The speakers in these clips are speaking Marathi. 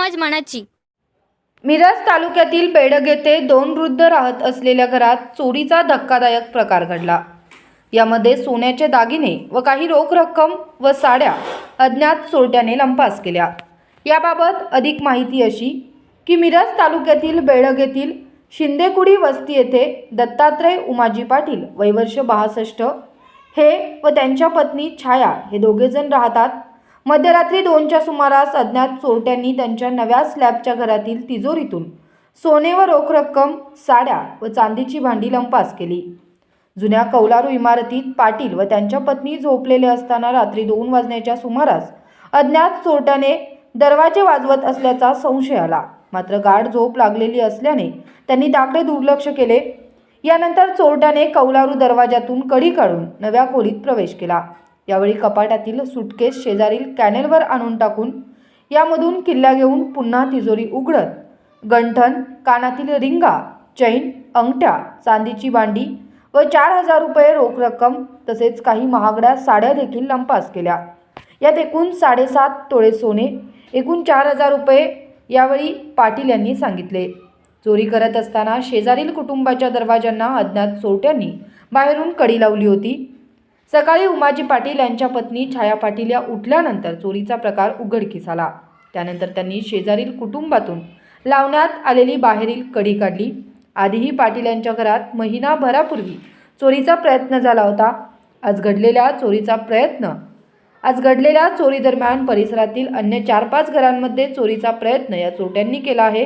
मनाची. मिरज तालुक्यातील बेडग येथे दोन वृद्ध राहत असलेल्या घरात चोरीचा धक्कादायक प्रकार घडला. यामध्ये सोन्याचे दागिने व काही रोख रक्कम व साड्या अज्ञात चोरट्याने लंपास केल्या. याबाबत अधिक माहिती अशी की मिरज तालुक्यातील बेडग येथील शिंदेकुडी वस्ती येथे दत्तात्रय उमाजी पाटील वयवर्ष बासष्ट हे व त्यांच्या पत्नी छाया हे दोघेजण राहतात मध्यरात्री दोनच्या सुमारास अज्ञात चोरट्यांनी त्यांच्या नव्या स्लॅबच्या घरातील तिजोरीतून सोने व रोख रक्कम साड्या व चांदीची भांडी लंपास केली. जुन्या कौलारू इमारतीत पाटील व त्यांच्या पत्नी झोपलेले असताना रात्री दोन वाजण्याच्या सुमारास अज्ञात चोरट्याने दरवाजे वाजवत असल्याचा संशय आला. मात्र गाढ झोप लागलेली असल्याने त्यांनी त्याकडे दुर्लक्ष केले. यानंतर चोरट्याने कौलारू दरवाजातून कडी काढून नव्या खोलीत प्रवेश केला. यावेळी कपाटातील सुटकेस शेजारील कॅनेलवर आणून टाकून यामधून किल्ला घेऊन पुन्हा तिजोरी उघडत गंठन कानातील रिंगा चैन अंगठ्या चांदीची भांडी व चार हजार रुपये रोख रक्कम तसेच काही महागड्या साड्या देखील लंपास केल्या. यात एकूण साडेसात तोळे सोने एकूण चार हजार रुपये यावेळी पाटील यांनी सांगितले. चोरी करत असताना शेजारील कुटुंबाच्या दरवाजांना अज्ञात चोरट्यांनी बाहेरून कडी लावली होती. सकाळी उमाजी पाटील यांच्या पत्नी छाया पाटील या उठल्यानंतर चोरीचा प्रकार उघडकीस आला. त्यानंतर त्यांनी शेजारील कुटुंबातून लावण्यात आलेली बाहेरील कडी काढली. आधीही पाटील यांच्या घरात महिनाभरापूर्वी चोरीचा प्रयत्न झाला होता. आज घडलेल्या चोरीचा प्रयत्न आज घडलेल्या चोरीदरम्यान परिसरातील अन्य चार पाच घरांमध्ये चोरीचा प्रयत्न या चोरट्यांनी केला आहे.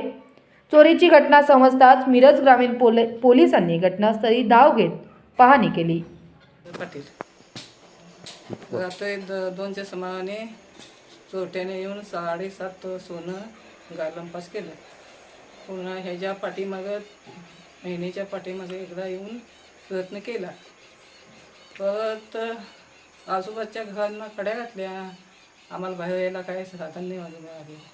चोरीची घटना समजताच मिरज ग्रामीण पोल पोलिसांनी घटनास्थळी धाव घेत पाहणी केली. रात्री द दोनच्या समानाने चोरट्याने येऊन साडेसात सोनं गालंपास केलं. पुन्हा ह्याच्या पाठीमागं महिन्याच्या पाठीमागे एकदा येऊन प्रयत्न केला. परत आजूबाजूच्या घरांना कड्या घातल्या. आम्हाला बाहेर यायला काय साधन नाही माझं मिळाले